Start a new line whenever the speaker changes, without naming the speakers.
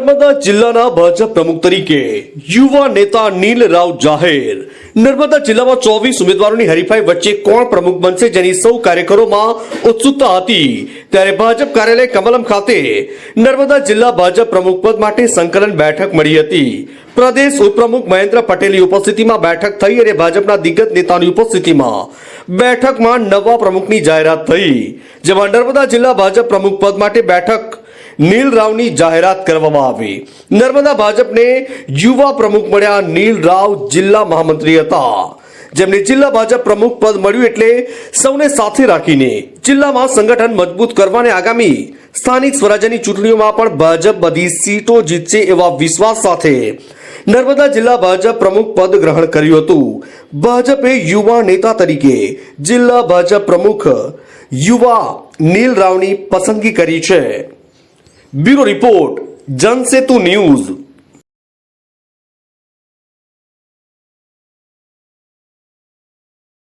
નર્મદા જિલ્લાના ભાજપ પ્રમુખ તરીકે યુવા નેતા નીલ રાવ જાહેર. નર્મદા જિલ્લામાં ચોવીસ ઉમેદવારોની હરીફાઈ વચ્ચે કોણ પ્રમુખ બનશે જેની સૌ કાર્યકરોમાં ઉત્સુકતા હતી? ત્યારે ભાજપ કાર્યાલય કમલમ ખાતે નર્મદા જિલ્લા ભાજપ પ્રમુખ પદ માટે સંકલન બેઠક મળી હતી. પ્રદેશ ઉપપ્રમુખ મહેન્દ્ર પટેલની ઉપસ્થિતિમાં બેઠક થઈ અને ભાજપના દિગ્ગજ નેતાની ઉપસ્થિતિમાં બેઠકમાં નવા પ્રમુખની જાહેરાત થઈ. જેમાં નર્મદા જિલ્લા ભાજપ પ્રમુખ પદ માટે બેઠક નીલ રાવની જાહેરાત કરવામાં આવી. નર્મદા ભાજપને યુવા પ્રમુખ મળ્યા નીલ રાવ જિલ્લા મહામંત્રી હતા. જેમને જિલ્લા ભાજપ પ્રમુખ પદ મળ્યું એટલે સૌને સાથે રાખીને જિલ્લામાં સંગઠન મજબૂત કરવાને આગામી સ્થાનિક સ્વરાજ્યની ચૂંટણીઓમાં પણ ભાજપ બધી સીટો જીતશે એવા વિશ્વાસ સાથે નર્મદા જિલ્લા ભાજપ પ્રમુખ પદ ગ્રહણ કર્યું હતું. ભાજપે યુવા નેતા તરીકે જિલ્લા ભાજપ પ્રમુખ યુવા નીલ રાવની પસંદગી કરી છે. Bureau report જનસેતુ news